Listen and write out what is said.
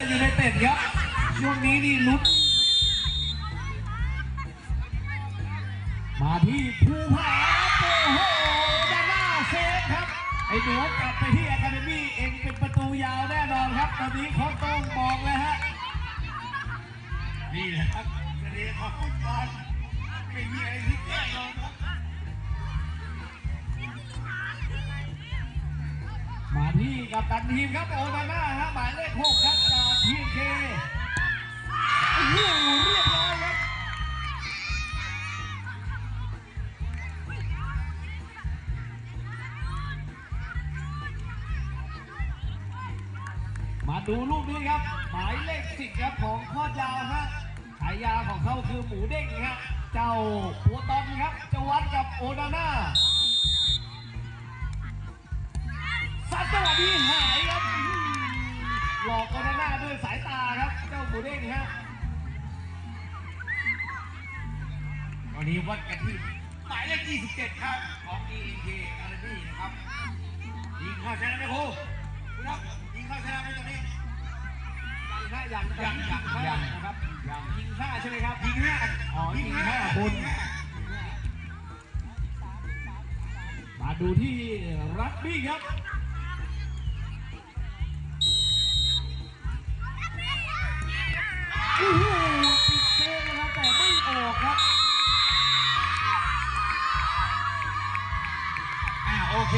ยูไนเต็ดครับช่วงนี้นี่ลุ้นมาที่ภูผาโอ้โหด้านหน้าเซฟครับ ไอ้หนูกลับไปที่อะคาเดมี่เองเป็นประตูยาวแน่นอนครับ ตอนนี้เขาต้องมองเลยฮะ นี่แหละครับเสน่ห์ของฟุตบอลไม่มีอะไรที่แก้ลงครับ มาที่กับตันทีมครับโอนาน่าฮะหมายเลขหกครับ จากทีมเคโอ้โหเรียบร้อยครับมาดูลูกนี้ครับ หมายเลขสิบครับของข้อยาวฮะฉายาของเขาคือหมูเด้งฮะเจ้าโปตอนครับจะวัดกับโอนาน่าสัตว์จังหวะนี้ ด้วยสายตาครับ เจ้าหมูเด้งฮะตอนนี้วัดกันที่หมายเลข27 ครับ ของ ENK Academy นะครับ ยิงเข้าชนะไหมครูคุณครับยิงเข้าชนะไหมตรงนี้ยังฮะยังยังยังยังนะครับยังยิงห้าใช่ไหมครับยิงห้าอ๋อยิงห้าบนยิงห้ามาดูที่รักบี้ครับ Okay.